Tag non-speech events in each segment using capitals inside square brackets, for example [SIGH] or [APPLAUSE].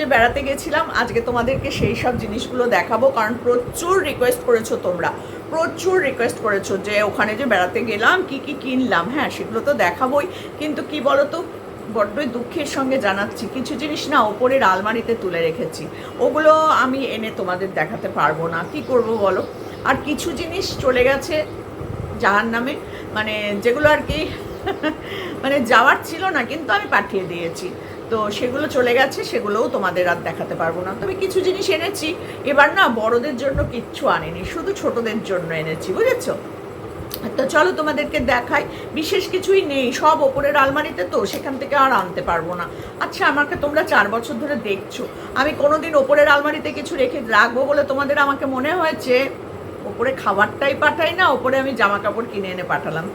যে বেড়াতে গেছিলাম, আজকে তোমাদেরকে সেই সব জিনিসগুলো দেখাবো, কারণ প্রচুর রিকোয়েস্ট করেছ তোমরা। প্রচুর রিকোয়েস্ট করেছ যে ওখানে যে বেড়াতে গেলাম, কি কি কিনলাম হ্যাঁ সেগুলো তো দেখাবোই। কিন্তু কি বলো তো বড্ডই দুঃখের সঙ্গে জানাচ্ছি, কিছু জিনিস না ওপরের আলমারিতে তুলে রেখেছি। ওগুলো আমি এনে তোমাদের দেখাতে পারব না। কি করব বলো? আর কিছু জিনিস চলে গেছে জাহার নামে মানে যেগুলো আর কি [LAUGHS] মানে যাওয়ার ছিল না, কিন্তু আমি পাঠিয়ে দিয়েছি। তো সেগুলো চলে গেছে, সেগুলোও তোমাদের আর দেখাতে পারব না। তবে কিছু জিনিস এনেছি। এবার না বড়দের জন্য কিচ্ছু আনিনি, শুধু ছোটদের জন্য এনেছি, বুঝেছ? তো চলো তোমাদেরকে দেখাই। বিশেষ কিছুই নেই, সব ওপরের আলমারিতে তো, সেখান থেকে আর আনতে পারব না। আচ্ছা আমাকে তোমরা চার বছর ধরে দেখছ। আমি কোনোদিন ওপরের আলমারিতে কিছু রেখে রাখব বলে তোমাদের আমাকে মনে হয়েছে? ওপরে খাবারটাই পাঠাই না, ওপরে আমি জামা কাপড় কিনে এনে পাঠালাম।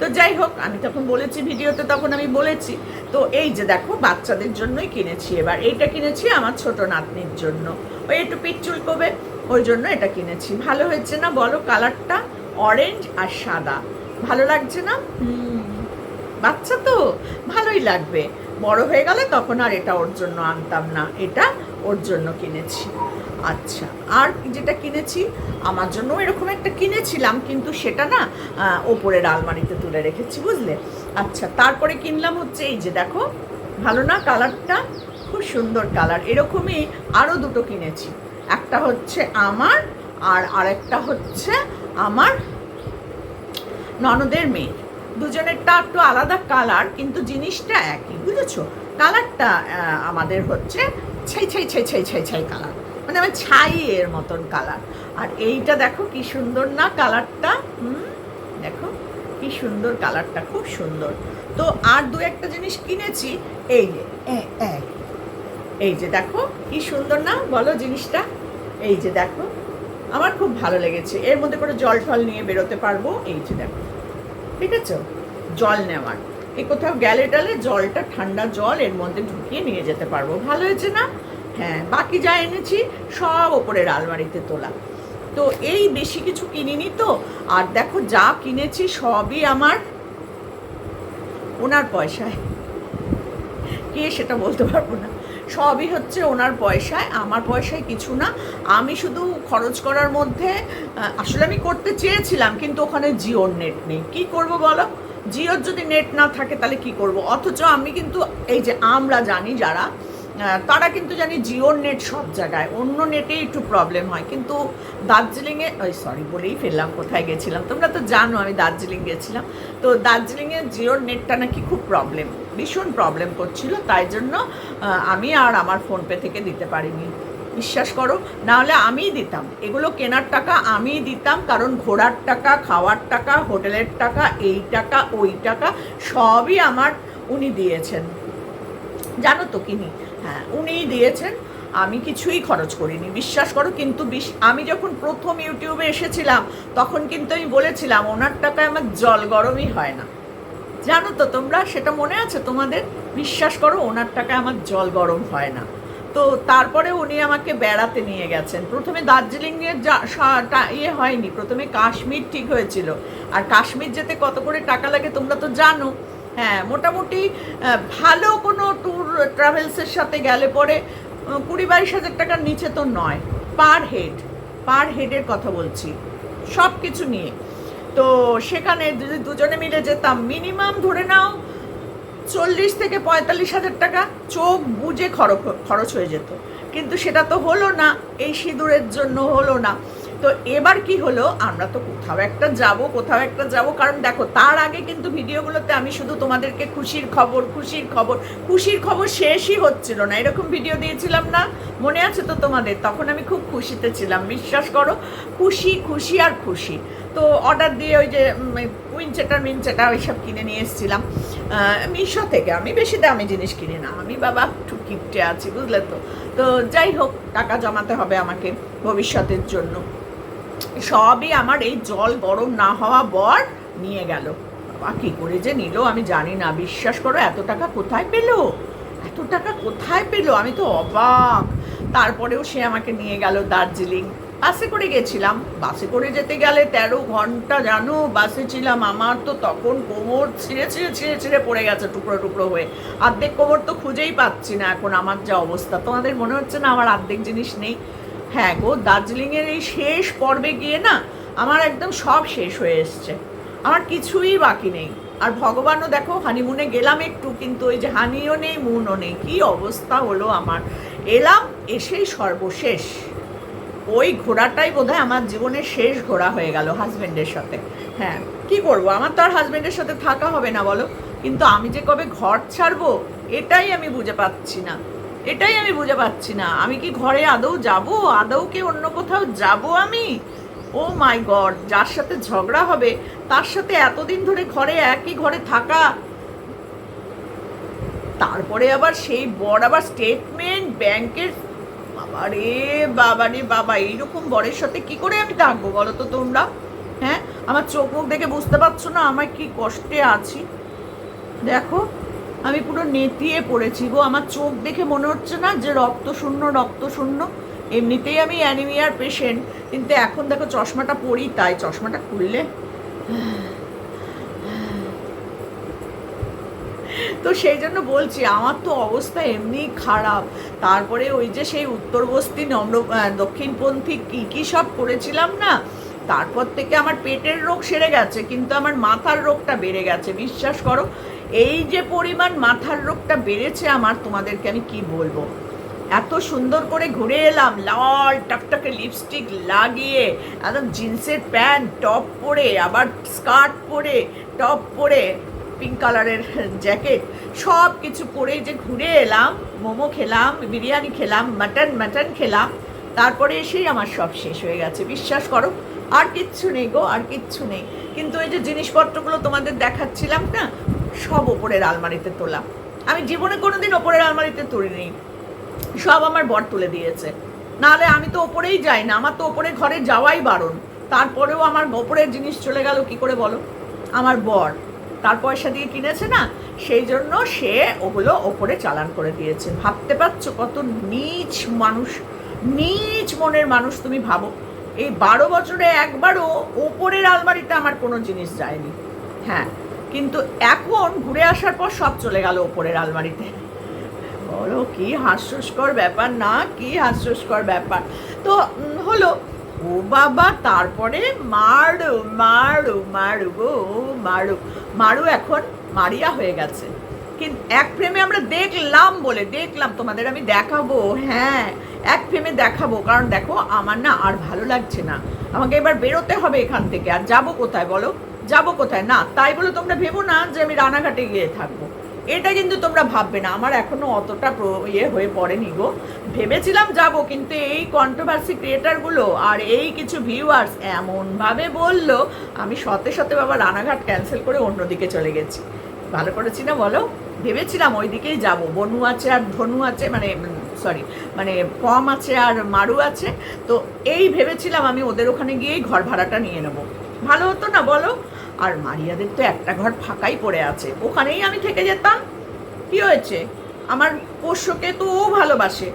তো যাই হোক, আমি তখন বলেছি ভিডিওতে, তখন আমি বলেছি, তো এই যে দেখো, বাচ্চাদের জন্যই কিনেছি এবার। এইটা কিনেছি আমার ছোট নাতনির জন্য। ওই একটু পিচ্চুল কবে ওই জন্য এটা কিনেছি। ভালো হয়েছে না বলো? কালারটা অরেঞ্জ আর সাদা। ভালো লাগছে না? বাচ্চা তো, ভালোই লাগবে। বড় হয়ে গেলে তখন আর এটা ওর জন্য আনতাম না। এটা ওর জন্য কিনেছি। আচ্ছা আর যেটা কিনেছি, আমার জন্য এরকম একটা কিনেছিলাম, কিন্তু সেটা না ওপরের আলমারিতে তুলে রেখেছি, বুঝলে? আচ্ছা তারপরে কিনলাম হচ্ছে এই যে দেখো, ভালো না কালারটা? খুব সুন্দর কালার, এরকমই আরও দুটো কিনেছি। একটা হচ্ছে আমার, আর আরেকটা হচ্ছে আমার ননদের মেয়ে দুজনেরটা একটু আলাদা কালার, কিন্তু জিনিসটা একই, বুঝেছ? কালারটা আমাদের হচ্ছে ছাই ছাই ছাই ছাই ছাই ছাই কালার। মানে আমার ছাই এর মতন কালার আর এইটা দেখো কি সুন্দর না কালারটা হুম, দেখো কি সুন্দর কালারটা খুব সুন্দর। তো আর দু একটা জিনিস কিনেছি, এই যে, এ- এ। এই যে দেখো কি সুন্দর না, বলো জিনিসটা। এই যে দেখো, আমার খুব ভালো লেগেছে। এর মধ্যে করে জল টল নিয়ে বেরোতে পারব? এই যে দেখো, ঠিক আছে? জল নেওয়ার। এই কোথাও গেলে টালে জলটা ঠান্ডা জল এর মধ্যে ঢুকিয়ে নিয়ে যেতে পারব। ভালো হয়েছে না? হ্যাঁ বাকি যা এনেছি সব ওপরের আলমারিতে তোলা। তো এই বেশি কিছু কিনিনি তো, আর দেখো যা কিনেছি সবই আমার ওনার পয়সায়। কে সেটা বলতে পারব না। সবই হচ্ছে ওনার পয়সায়, আমার পয়সায় কিছু না। আমি শুধু খরচ করার মধ্যে আসলে আমি করতে চেয়েছিলাম, কিন্তু ওখানে জিওর নেট নেই। কি করব বলো? জিওর যদি নেট না থাকে তাহলে কি করব? অথচ আমি কিন্তু এই যে আমরা জানি যারা তারা কিন্তু জানি জিওর নেট সব জায়গায়, অন্য নেটেই একটু প্রবলেম হয়। কিন্তু দার্জিলিংয়ে, ওই সরি বলেই ফেললাম, কোথায় গেছিলাম? তোমরা তো জানো আমি দার্জিলিং গেছিলাম। তো দার্জিলিংয়ে জিওর নেটটা নাকি খুব প্রবলেম ভীষণ প্রবলেম করছিল। তাই জন্য আমি আর আমার ফোনপে থেকে দিতে পারিনি। বিশ্বাস করো, নাহলে আমিই দিতাম। এগুলো কেনার টাকা আমিই দিতাম, কারণ ঘোরার টাকা, খাওয়ার টাকা, হোটেলের টাকা, এই টাকা, ওই টাকা, সবই আমার উনি দিয়েছেন। জানো তো কিনি। হ্যাঁ উনিই দিয়েছেন। আমি কিছুই খরচ করিনি, বিশ্বাস করো। কিন্তু বিশ- আমি যখন প্রথম ইউটিউবে এসেছিলাম, তখন কিন্তু আমি বলেছিলাম, ওনার টাকায় আমার জল গরমই হয় না। জানো তো তোমরা, সেটা মনে আছে তোমাদের? বিশ্বাস করো, ওনার টাকায় আমার জল গরম হয় না। তো তারপরে উনি আমাকে বেড়াতে নিয়ে গেছেন। প্রথমে দার্জিলিংয়ের যা ইয়ে হয়নি। প্রথমে কাশ্মীর ঠিক হয়েছিল। আর কাশ্মীর যেতে কত করে টাকা লাগে তোমরা তো জানো। হ্যাঁ মোটামুটি ভালো কোনো ট্যুর ট্রাভেলসের সাথে গেলে পরে কুড়ি বাইশ হাজার টাকার নিচে তো নয়। পার হেড পার হেডের কথা বলছি। সব কিছু নিয়ে। তো সেখানে যদি দুজনে মিলে যেতাম মিনিমাম ধরে নাও চল্লিশ থেকে পঁয়তাল্লিশ হাজার টাকা চোখ বুঝে খরচ খরচ হয়ে যেত। কিন্তু সেটা তো হলো না, এই সিঁদুরের জন্য হলো না। তো এবার কি হলো? আমরা তো কোথাও একটা যাব, কোথাও একটা যাব। কারণ দেখো, তার আগে কিন্তু ভিডিওগুলোতে আমি শুধু তোমাদেরকে খুশির খবর খুশির খবর খুশির খবর শেষই হচ্ছিল না। এরকম ভিডিও দিয়েছিলাম না? মনে আছে তো তোমাদের? তখন আমি খুব খুশিতে ছিলাম, বিশ্বাস করো। খুশি খুশি আর খুশি। তো অর্ডার দিয়ে ওই যে উইনচেটার মিনচেটা ওইসব কিনে নিয়ে এসেছিলাম। মিশো থেকে আমি বেশি দামি জিনিস কিনি না। আমি বাবা একটু কিপটে আছি, বুঝলে তো? তো যাই হোক, টাকা জমাতে হবে আমাকে ভবিষ্যতের জন্য। সবই আমার এই জল গরম না হওয়া বর নিয়ে গেল। বাবা, কী করে যে নিল আমি জানি না। বিশ্বাস করো, এত টাকা কোথায় পেল? এত টাকা কোথায় পেল? আমি তো অবাক। তারপরেও সে আমাকে নিয়ে গেল দার্জিলিং। বাসে করে গেছিলাম। বাসে করে যেতে গেলে তেরো ঘণ্টা, জানো? বাসে ছিলাম। আমার তো তখন কোমর ছিঁড়ে ছিঁড়ে ছিঁড়ে ছিঁড়ে পড়ে গেছে টুকরো টুকরো হয়ে। অর্ধেক কোমর তো খুঁজেই পাচ্ছি না এখন। আমার যা অবস্থা। তোমাদের মনে হচ্ছে না আমার অর্ধেক জিনিস নেই? হ্যাঁ গো, দার্জিলিংয়ের এই শেষ পর্বে গিয়ে না আমার একদম সব শেষ হয়ে এসছে। আমার কিছুই বাকি নেই। আর ভগবানও দেখো হানিমুনে গেলাম একটু, কিন্তু ওই যে হানিও নেই মুনও নেই। কী অবস্থা হলো আমার। এলাম, এসেই সর্বশেষ। ওই ঘোরাটাই বোধহয় আমার জীবনের শেষ ঘোরা হয়ে গেল হাজবেন্ডের সাথে। হ্যাঁ কি করব? আমার তো আর হাজবেন্ডের সাথে থাকা হবে না, বলো। কিন্তু আমি যে কবে ঘর ছাড়বো, এটাই আমি বুঝে পাচ্ছি না। এটাই আমি বুঝে পাচ্ছি না। আমি কি ঘরে আদৌ যাব? আদৌ কি অন্য কোথাও যাব আমি? ও মাই গড, যার সাথে ঝগড়া হবে, তার সাথে এতদিন ধরে ঘরে একই ঘরে থাকা। তারপরে আবার সেই বর আবার স্টেটমেন্ট ব্যাংকের বাবারে বাবারে বাবা, এইরকম বরের সাথে কি করে আমি থাকব বলো তো তোমরা? হ্যাঁ? আমার চোখ মুখ দেখে বুঝতে পারছ না আমার কি কষ্টে আছি? দেখো আমি পুরো নেতিয়ে পড়েছি গো। আমার চোখ দেখে মনে হচ্ছে না যে রক্ত শূন্য রক্ত শূন্য। এমনিতেই আমি অ্যানিমিয়ার পেশেন্ট কিন্তু এখন দেখো চশমাটা পরি তাই। চশমাটা খুললে? তো সেই জন্য বলছি, আমার তো অবস্থা এমনি খারাপ। তারপরে ওই যে সেই উত্তর বস্তি নম্র দক্ষিণপন্থী কী কী সব করেছিলাম না? তারপর থেকে আমার পেটের রোগ সেরে গেছে, কিন্তু আমার মাথার রোগটা বেড়ে গেছে। বিশ্বাস করো এই যে পরিমাণ মাথার রোগটা বেড়েছে আমার, তোমাদেরকে আমি কি বলব? এত সুন্দর করে ঘুরে এলাম, লাল টকটকে লিপস্টিক লাগিয়ে, একদম জিন্সের প্যান্ট, টপ পরে, আবার স্কার্ট পরে, টপ পরে পিঙ্ক কালারের জ্যাকেট সব কিছু পরে যে ঘুরে এলাম, মোমো খেলাম, বিরিয়ানি খেলাম মাটন মাটন খেলাম, তারপরে এসেই আমার সব শেষ হয়ে গেছে। বিশ্বাস করো, আর কিচ্ছু নেই গো, আর কিচ্ছু নেই। কিন্তু এই যে জিনিসপত্রগুলো তোমাদের দেখাচ্ছিলাম না সব ওপরের আলমারিতে তোলা। আমি জীবনে কোনোদিন ওপরের আলমারিতে তুলিনি। সব আমার বর তুলে দিয়েছে। নাহলে আমি তো ওপরেই যাই না, আমার তো ওপরে ঘরে যাওয়াই বারণ। তারপরেও আমার ওপরের জিনিস চলে গেল কি করে বলো? আমার বর তার পয়সা দিয়ে কিনেছে না, সেই জন্য সে ওগুলো ওপরে চালান করে দিয়েছে। ভাবতে পারছ কত নিচ মানুষ, নিচ মনের মানুষ তুমি ভাবো। এই বারো বছরে একবারও ওপরের আলমারিতে আমার কোনো জিনিস যায়নি। হ্যাঁ কিন্তু এখন ঘুরে আসার পর সব চলে গেল ওপরের আলমারিতে। বলো, কি হাস্যস্কর ব্যাপার না, কি হাস্যস্কর ব্যাপার। তো হলো, ও বাবা, তারপরে মারু মারু মারু গো মারু। মারু এখন মারিয়া হয়ে গেছে। কিন্তু এক ফ্রেমে আমরা দেখলাম বলে, দেখলাম, তোমাদের আমি দেখাবো হ্যাঁ এক ফ্রেমে দেখাবো। কারণ দেখো, আমার না আর ভালো লাগছে না। আমাকে এবার বেরোতে হবে এখান থেকে। আর যাব কোথায় বলো? যাব কোথায়? না, তাই বলে তোমরা ভেবো না যে আমি রানাঘাটে গিয়ে থাকব। এটা কিন্তু তোমরা ভাববে না। আমার এখনও অতটা ইয়ে হয়ে পড়েনি গো। ভেবেছিলাম যাব, কিন্তু এই কন্ট্রোভার্সি ক্রিয়েটারগুলো আর এই কিছু ভিউয়ার্স এমনভাবে বলল, আমি সতে সতে বাবা রানাঘাট ক্যান্সেল করে অন্যদিকে চলে গেছি। ভালো করেছি না বলো? ভেবেছিলাম ওই দিকেই যাব। বনু আছে আর ধনু আছে মানে সরি মানে পম আছে আর মারু আছে। তো এই ভেবেছিলাম আমি ওদের ওখানে গিয়েই ঘর ভাড়াটা নিয়ে নেব। ভালো হতো না বলো? আর মারিয়াদের তো একটা ঘর ফাঁকাই পড়ে আছে। ওখানেই আমি থেকে যেতাম। কি হয়েছে? আমার পোষ্যকে তো ও ভালোবাসে।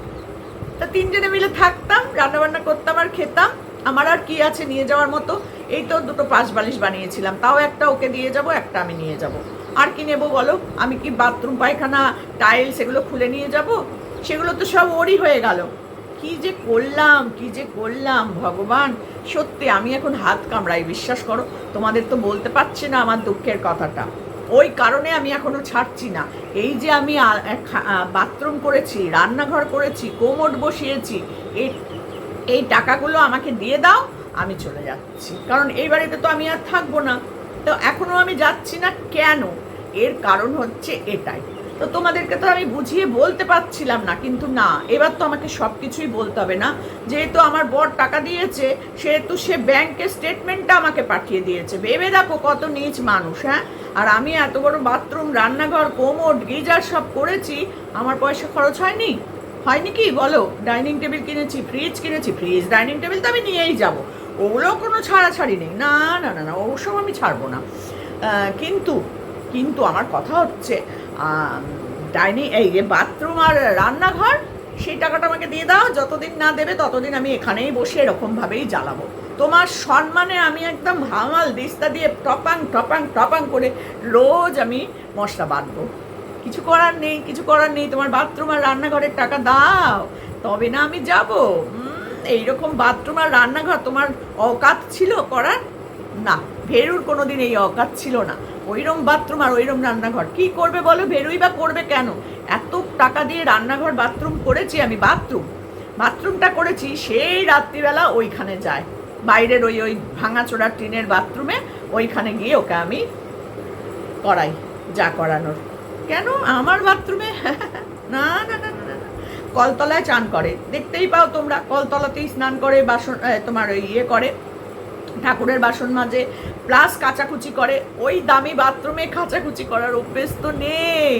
তা তিনজনে মিলে থাকতাম, রান্নাবান্না করতাম আর খেতাম। আমার আর কি আছে নিয়ে যাওয়ার মতো? এই তো দুটো পাঁচ বালিশ বানিয়েছিলাম। তাও একটা ওকে দিয়ে যাব, একটা আমি নিয়ে যাব। আর কি নেব বলো? আমি কি বাথরুম, পায়খানা, টাইলস এগুলো খুলে নিয়ে যাব? সেগুলো তো সব ওরই হয়ে গেল। কি যে করলাম, কি যে করলাম? ভগবান, সত্যি আমি এখন হাত কামড়াই, বিশ্বাস করো? তোমাদের তো বলতে পারছি না আমার দুঃখের কথাটা। ওই কারণে আমি এখনও ছাড়ছি না। এই যে আমি বাথরুম করেছি, রান্নাঘর করেছি কোমোড বসিয়েছি এই এই টাকাগুলো আমাকে দিয়ে দাও, আমি চলে যাচ্ছি। কারণ এই বাড়িতে তো আমি আর থাকব না। তো এখনও আমি যাচ্ছি না কেন? এর কারণ হচ্ছে এটাই। তো তোমাদেরকে তো আমি বুঝিয়ে বলতে পারছিলাম না, কিন্তু না, এবার তো আমাকে সব কিছুই বলতে হবে না। যেহেতু আমার বর টাকা দিয়েছে, সেহেতু সে ব্যাংকের স্টেটমেন্টটা আমাকে পাঠিয়ে দিয়েছে। ভেবে দেখো কত নিচ মানুষ হ্যাঁ? আর আমি এত বড় বাথরুম, রান্নাঘর কোমোড গিজার সব করেছি, আমার পয়সা খরচ হয়নি? হয়নি কি? বলো। ডাইনিং টেবিল কিনেছি, ফ্রিজ কিনেছি, ফ্রিজ, ডাইনিং টেবিল তো আমি নিয়েই যাব। ওগুলো কোনো ছাড়াছাড়ি নেই। না না না না, ওসব আমি ছাড়বো না। কিন্তু কিন্তু আমার কথা হচ্ছে ডাইনিং, এই যে বাথরুম আর রান্নাঘর, সেই টাকাটা আমাকে দিয়ে দাও, যতদিন না দেবে ততদিন আমি এখানেই বসে এরকমভাবেই জ্বালাবো। তোমার সম্মানে আমি একদম হামাল দিস্তা দিয়ে টপাং টপাং টপাং করে রোজ আমি মশলা বাঁধবো। কিছু করার নেই, কিছু করার নেই, তোমার বাথরুম আর রান্নাঘরের টাকা দাও, তবে না আমি যাব। এইরকম বাথরুম আর রান্নাঘর তোমার অকাত ছিল করার? না, ভেরুর কোনোদিন এই অকাত ছিল না। ওইরম বাথরুম আর ওইরম রান্নাঘর। কি করবে বলো? বেরোই বা করবে কেন? এত টাকা দিয়ে রান্নাঘর বাথরুম করেছি আমি বাথরুম বাথরুমটা করেছি সেই রাত্রিবেলা ওইখানে যায়। বাইরের ওই ওই ভাঙাচোরা টিনের বাথরুমে ওইখানে গিয়ে ওকে আমি করাই যা করানোর। কেন? আমার বাথরুমে [LAUGHS] না না না না না, না। কলতলায় চান করে। দেখতেই পাও তোমরা কলতলাতেই স্নান করে বাসন তোমার ওই ইয়ে করে। ঠাকুরের বাসন মাজে প্লাস কাচাকুচি করে, ওই দামি বাথরুমে কাচাকুচি করার অভ্যেস তো নেই।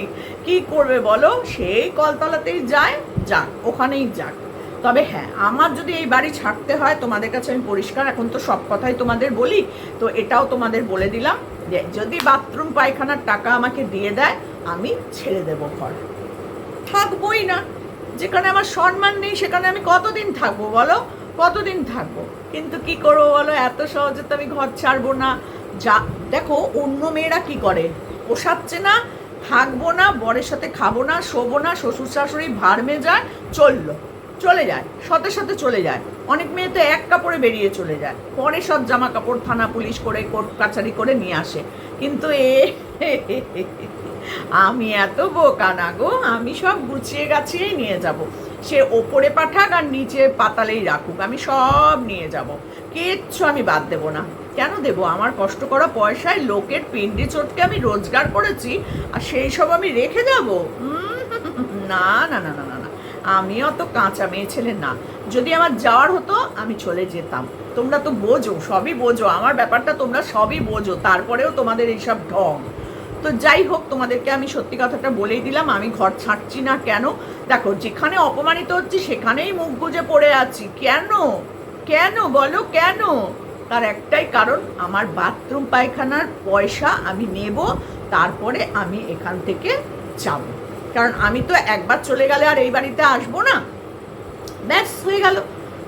কি করবে বলো? সেই কলতলাতেই যায়, যাক, ওখানেই যাক। তবে হ্যাঁ আমার যদি এই বাড়ি ছাড়তে হয়, তোমাদের কাছে আমি পরিষ্কার, এখন তো সব কথাই তোমাদের বলি, তো এটাও তোমাদের বলে দিলাম যে, যদি বাথরুম পায়খানার টাকা আমাকে দিয়ে দেয়, আমি ছেড়ে দেবো ঘর। থাকবোই না। যেখানে আমার সম্মান নেই, সেখানে আমি কতদিন থাকব বলো? কতদিন থাকব? কিন্তু কি করব বলো? এত সহজে তো আমি ঘর ছাড়বো না। যা, দেখো, অন্য মেয়েরা কি করে? পোষাচ্ছে না, থাকব না, বরের সাথে খাব না, শোবো না শ্বশুর শাশুড়ি ভাড়মে যায় চলল। চলে যায়, সাথে সাথে চলে যায়। অনেক মেয়ে তো এক কাপড়ে বেরিয়ে চলে যায়। পরে সব জামা কাপড় থানা পুলিশ করে, কোর্ট কাছারি করে নিয়ে আসে। কিন্তু এ, আমি এত বোকা না গো, আমি সব গুছিয়ে গাছিয়েই নিয়ে যাব। সে ওপরে পাঠাক আর নিচে পাতালেই রাখুক। আমি সব নিয়ে যাব। কিচ্ছু আমি বাদ দেব না। কেন দেব? আমার কষ্ট করা পয়সায় লোকের পিন্ডি চটকে আমি রোজগার করেছি আর সেই সব আমি রেখে যাব? না না না না না না। আমি অত কাঁচা মেয়ে ছেলে না। যদি আমার যাওয়ার হতো, আমি চলে যেতাম। তোমরা তো বোঝো, সবই বোঝো। আমার ব্যাপারটা তোমরা সবই বোঝো। তারপরেও তোমাদের এইসব ঢং। তো যাই হোক, তোমাদেরকে আমি সত্যি কথাটা বলেই দিলাম, আমি ঘর ছাড়ছি না কেন? দেখো, যেখানে অপমানিত হচ্ছি, সেখানেই মুখ গুজে পড়ে আছি। কেন? কেন? বলো কেন? তার একটাই কারণ, আমার বাথরুম পায়খানার পয়সা আমি নেব, তারপরে আমি এখান থেকে যাব। কারণ আমি তো একবার চলে গেলে আর এই বাড়িতে আসব না। ব্যাস, হয়ে গেল।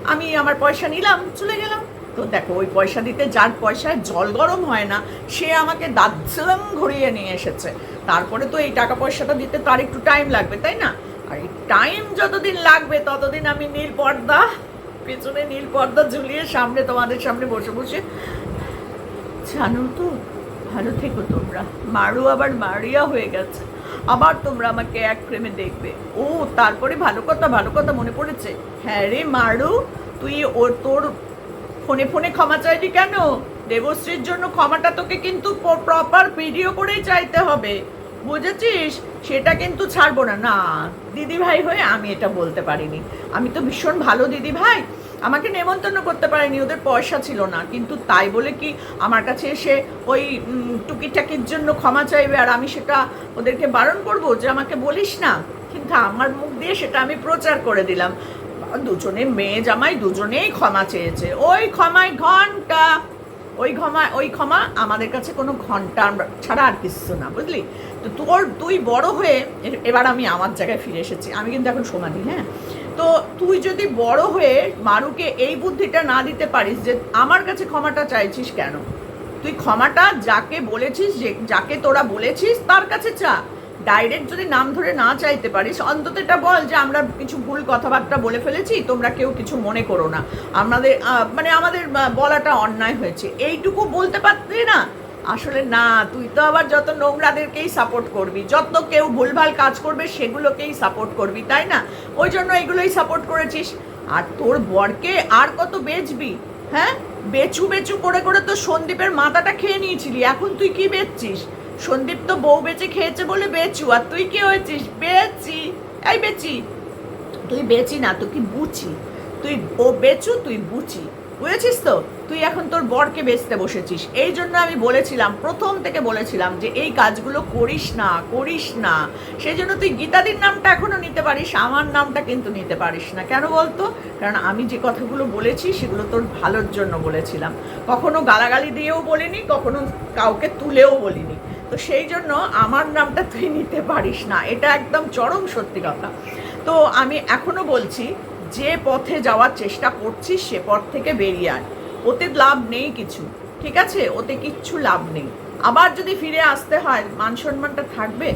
আমি আমার পয়সা নিলাম, চলে গেলাম। তো দেখো, ওই পয়সা দিতে যার পয়সায় জল গরম হয় না, সে আমাকে দাজ্জালাম ঘুরিয়ে নিয়ে এসেছে। তারপরে তো এই টাকা পয়সাটা দিতে তার একটু টাইম লাগবে, তাই না? আর এই টাইম যতদিন লাগবে, ততদিন আমি নীল পর্দা, পেছনে নীল পর্দা ঝুলিয়ে সামনে তোমাদের সামনে বসে বসে। জানো তো, ভালো থেকো তোমরা। মারু আবার মারিয়া হয়ে গেছে। আবার তোমরা আমাকে এক প্রেমে দেখবে। ও, তারপরে ভালো কথা ভালো কথা মনে পড়েছে। হ্যাঁ রে মারু, তুই ও তোর ফোনে ফোনে ক্ষমা চাইলি কেন? দেবশ্রীর জন্য ক্ষমাটা তোকে কিন্তু প্রপার ভিডিও করেই চাইতে হবে। বুঝেছিস? সেটা কিন্তু ছাড়বো না। না দিদি ভাই হয়ে আমি এটা বলতে পারিনি। আমি তো ভীষণ ভালো দিদি ভাই আমাকে নেমন্তন্ন করতে পারেনি, ওদের পয়সা ছিল না। কিন্তু তাই বলে কি আমার কাছে এসে ওই টুকিটাকির জন্য ক্ষমা চাইবে আর আমি সেটা ওদেরকে বারণ করব? যে আমাকে বলিস না। কিন্তু আমার মুখ দিয়ে সেটা আমি প্রচার করে দিলাম। দুজনে মেয়ে জামাই দুজনেই ক্ষমা চেয়েছে। ওই ক্ষমায় ঘণ্টা, ওই ক্ষমা ওই ক্ষমা আমাদের কাছে কোনো ঘণ্টা ছাড়া আর কিছু না, বুঝলি? তো তোর তুই বড় হয়ে এবার আমি আমার জায়গায় ফিরে এসেছি। আমি কিন্তু এখন সমাধি হ্যাঁ? তো তুই যদি বড় হয়ে মারুকে এই বুদ্ধিটা না দিতে পারিস যে আমার কাছে ক্ষমাটা চাইছিস কেন? তুই ক্ষমাটা যাকে বলেছিস যে, যাকে তোরা বলেছিস তার কাছে চা। ডাইরেক্ট যদি নাম ধরে না চাইতে পারিস, অন্তত এটা বল যে আমরা কিছু ভুল কথাবার্তা বলে ফেলেছি, তোমরা কেউ কিছু মনে করো না। আমাদের মানে আমাদের বলাটা অন্যায় হয়েছে। এইটুকু বলতে পারতে না? আসলে না, তুই তো আবার যত নোংরাদেরকেই সাপোর্ট করবি, যত কেউ ভুলভাল কাজ করবে, সেগুলোকেই সাপোর্ট করবি, তাই না? ওই জন্য এগুলোই সাপোর্ট করেছিস। আর তোর বরকে আর কত বেচবি? হ্যাঁ? বেচু বেচু করে করে তো সন্দীপের মাথাটা খেয়ে নিয়েছিলি, এখন তুই কি বেচছিস? সন্দীপ তো বউ বেঁচে খেয়েছে বলে বেচু, আর তুই কি হয়েছিস? বেচি। এই বেচি। তুই বেচি না, তুই কি বুচি? তুই ও বেচু, তুই বুচি। বুঝেছিস তো? তুই এখন তোর বরকে বেচতে বসেছিস। এই জন্য আমি বলেছিলাম, প্রথম থেকে বলেছিলাম যে এই কাজগুলো করিস না করিস না। সেই জন্য তুই গীতাদির নামটা এখনও নিতে পারিস, আমার নামটা কিন্তু নিতে পারিস না। কেন বলতো? কারণ আমি যে কথাগুলো বলেছি, সেগুলো তোর ভালোর জন্য বলেছিলাম। কখনো গালাগালি দিয়েও বলিনি, কখনো কাউকে তুলেও বলিনি। তো সেই জন্য আমার নামটা তুই নিতে পারিস না। এটা একদম চরম সত্যি কথা। তো আমি এখনও বলছি, যে পথে যাওয়ার চেষ্টা করছিস, সে পথ থেকে বেরিয়ে আয়। ওতে লাভ নেই কিছু, ঠিক আছে? ওতে কিচ্ছু লাভ নেই। আবার যদি ফিরে আসতে হয়, মান সম্মানটা থাকবে।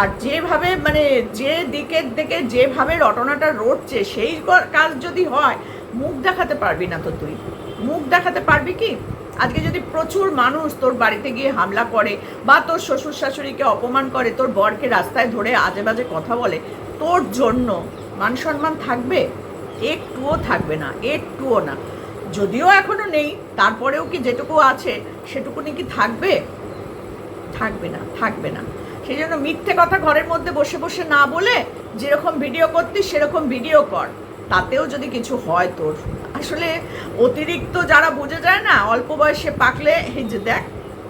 আর যেভাবে মানে যে দিকের দিকে যেভাবে রটনাটা রটছে, সেই কাজ যদি হয়, মুখ দেখাতে পারবি না তো তুই। মুখ দেখাতে পারবি কি? আজকে যদি প্রচুর মানুষ তোর বাড়িতে গিয়ে হামলা করে বা তোর শ্বশুর শাশুড়িকে অপমান করে, তোর বরকে রাস্তায় ধরে আজে বাজে কথা বলে, তোর জন্য মান সম্মান থাকবে? একটুও থাকবে না, একটুও না। যদিও এখনও নেই, তারপরেও কি যেটুকু আছে, সেটুকুনি কি থাকবে? থাকবে না থাকবে না। সেই জন্য মিথ্যে কথা ঘরের মধ্যে বসে বসে না বলে যেরকম ভিডিও করতিস, সেরকম ভিডিও কর। তাতেও যদি কিছু হয় তোর। আসলে অতিরিক্ত যারা বুঝে যায় না, অল্প বয়সে পাকলে, এই যে দেখ,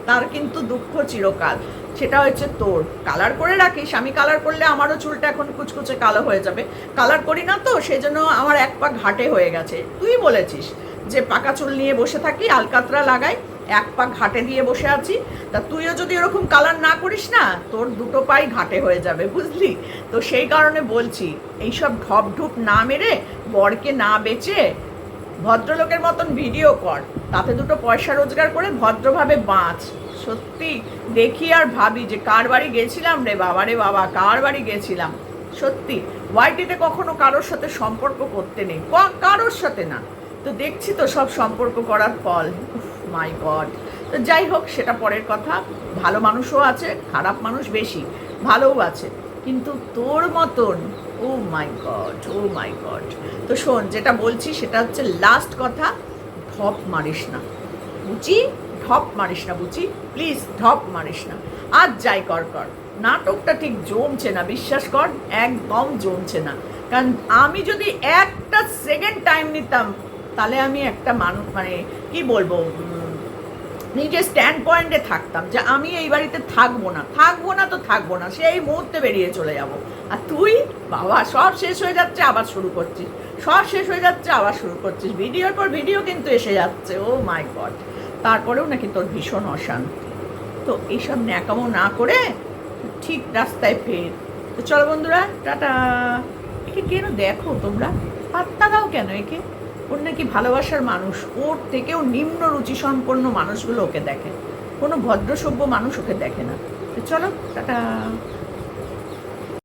তার কিন্তু দুঃখ চিরকাল। সেটা হচ্ছে তোর। কালার করে রাখিস, আমি কালার করলে আমারও চুলটা এখন কুচকুচে কালো হয়ে যাবে। কালার করি না তো সেই জন্য আমার এক পা ঘাটে হয়ে গেছে। তুই বলেছিস যে পাকা চুল নিয়ে বসে থাকি, আলকাতরা লাগাই, এক পা ঘাটে দিয়ে বসে আছি। তা তুইও যদি এরকম কালার না করিস না, তোর দুটো পাই ঘাটে হয়ে যাবে, বুঝলি? তো সেই কারণে বলছি, এইসব ঢপ ঢুপ না মেরে বরকে না বেচে ভদ্রলোকের মতন ভিডিও কর। তাতে দুটো পয়সা রোজগার করে ভদ্রভাবে বাঁচ। সত্যি, দেখি আর ভাবি যে কার বাড়ি গেছিলাম রে বাবা রে বাবা, কার বাড়ি গেছিলাম। সত্যি, ওয়াইটিতে কখনো কারোর সাথে সম্পর্ক করতে নেই। কারোর সাথে না। তো দেখছি তো সব সম্পর্ক করার ফল। মাই গড তো যাই হোক, সেটা পরের কথা। ভালো মানুষও আছে, খারাপ মানুষ বেশি। ভালোও আছে। কিন্তু তোর মতন, ও মাই গড, ও মাই গড। তো শোন, যেটা বলছি সেটা হচ্ছে লাস্ট কথা, ঢপ মারিস না। বুঝি? ঢপ মারিস না, বুঝি? প্লিজ ঢপ মারিস না। আজ যাই কর কর। নাটকটা ঠিক জমছে না, বিশ্বাস কর, একদম জমছে না। কারণ আমি যদি একটা সেকেন্ড টাইম নিতাম, তাহলে আমি একটা মানুষ মানে কি বলব নিজের স্ট্যান্ড পয়েন্টে থাকতাম যে আমি এই বাড়িতে থাকব না থাকব না তো থাকব না, সেই মুহূর্তে বেরিয়ে চলে যাব। আর তুই? বাবা, সব শেষ হয়ে যাচ্ছে, আবার শুরু করছিস। সব শেষ হয়ে যাচ্ছে, আবার শুরু করছিস। ভিডিওর পর ভিডিও কিন্তু এসে যাচ্ছে, ও মাই গড। তারপরেও নাকি তোর ভীষণ অশান্তি। তো এইসব ন্যাকামো না করে ঠিক রাস্তায় ফের। তো চলো বন্ধুরা, টাটা। একে কেন দেখো তোমরা? পাত্তা দাও কেন একে? ওর নাকি ভালোবাসার মানুষ। ওর থেকেও নিম্ন রুচি সম্পন্ন মানুষগুলো ওকে দেখে। কোনো ভদ্রসভ্য মানুষ ওকে দেখে না। চলো, টাটা।